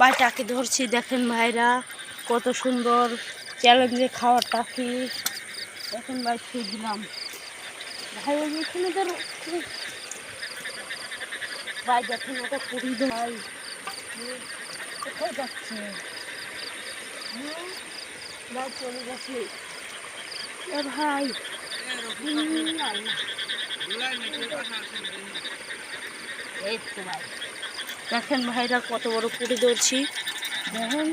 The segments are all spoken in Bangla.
ভাইটাকে ধরছি, দেখেন ভাইরা, কত সুন্দর চ্যালেঞ্জে খাওয়ার টাকি দেখেন ভাই, খেয়ে দিলাম। ভাই এখানে ধরো। ভাই, দেখেন ওটা পুরি ভাই, কোথায় যাচ্ছে? ভাই, চলে গেছে। ভাই। এই তো ভাই। দেখেন ভাইরা কত বড় পুরি ধরছি। দেখেন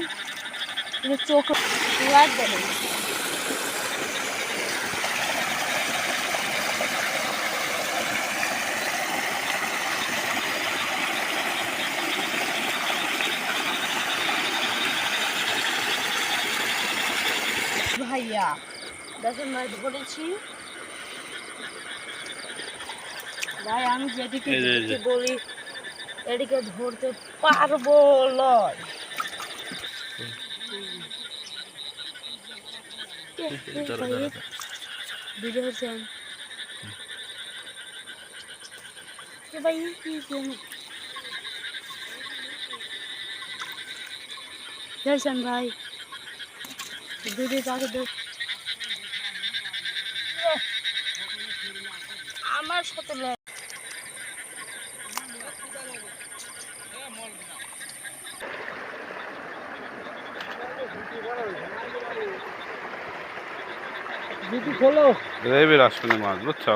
চোখ দেখেন। ভাইয়া দেখেন ভাই ধরেছি ভাই আমি যেদিকে বলি এদিকে ধরতে পারব লয়। ভাই কি দেখছেন ভাই। আমার সাথে রেবের আসলে মাছ বুঝছো